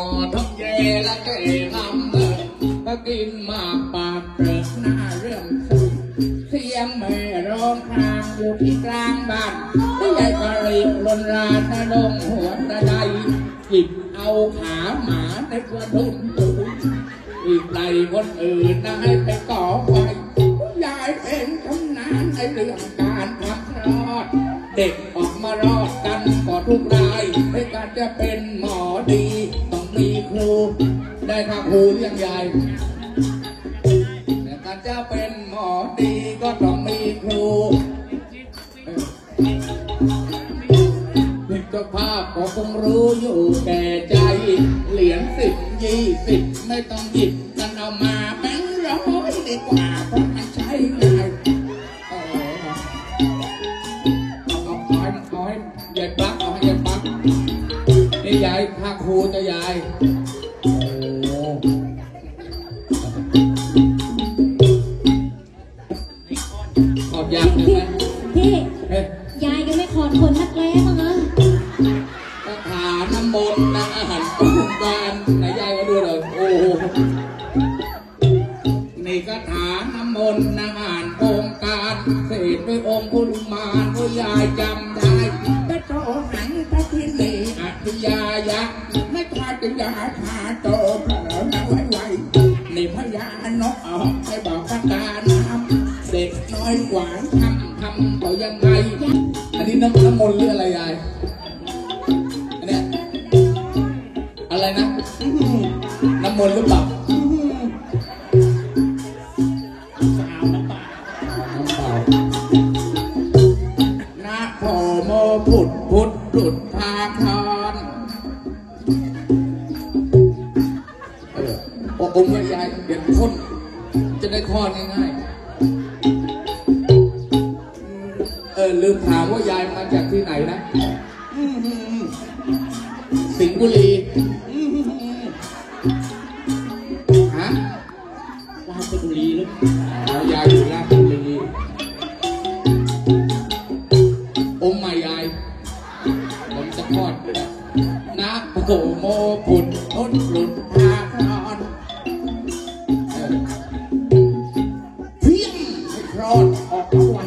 อทั้งแย่และแก่ลำเลิกก็กินมากปากเกิดหน้าเรื่องสุยเสียงแม่ร้องครางอยู่ที่กลางบ้านที่ใหญ่กระริบลนรานนะลงหัวตะไดหยิบเอาขาหมาในกระดุมตุยอีกไหลคนอื่นนะให้ไปก่อไฟยายเป็นชำนาญในเรื่องการขับรอด เด็กออกมารอดกันก็ทุกรายในการจะเป็นหมอดี รูได้ค่าครูเลี้ยงยายในการจะเป็นหมอดีก็ต้องมีครูเด็กเจ้าภาพก็คงรู้อยู่แก่ใจ เหรียญสิบยี่สิบไม่ต้องหยิบกันเอามาแบงค์ร้อยดีกว่าเพราะมันใช้ง่ายเออเอาเอาให้เอาให้ยายปักเอาให้ยายปัก นี่ยายพาครูจะยายโอ้ขอบยางหนึ่งพี่ไหมพี่ เฮ้ยยายยังไม่ขอดคนนักแร้บ้างเหรอคาถาน้ำมนต์นะอาหารองค์การไหนยายมาดูเลยโอ้โหนี่คาถาน้ำมนต์นะอาหารองค์การเสกด้วยองค์คุลุมานว่ายายจำได้แต่โตหันพระทินีอัจ ยายักษ์ไม่ขาดยาชาโตเผลอมาไว้ไว้นี่พญานกออกให้บอกประกาน้ำเด็กน้อยหวานทำทำต่อยังไง อันนี้น้ำน้ำมนต์หรืออะไรยาย อันเนี้ยอะไรนะ น้ำมนต์หรือเปล่าน้ำเปล่านะโมพุทธ โอ้องค์ยายเดี๋ยวคน จะได้คลอดง่ายๆ เออลืมถามว่ายายมาจากที่ไหนนะ สิงห์บุรีฮะราชบุรีหรือเายายอยู่ราชบุรีอมม่ยายผมจะคลอดนะโพโมพุทธ รอดออกมาไว้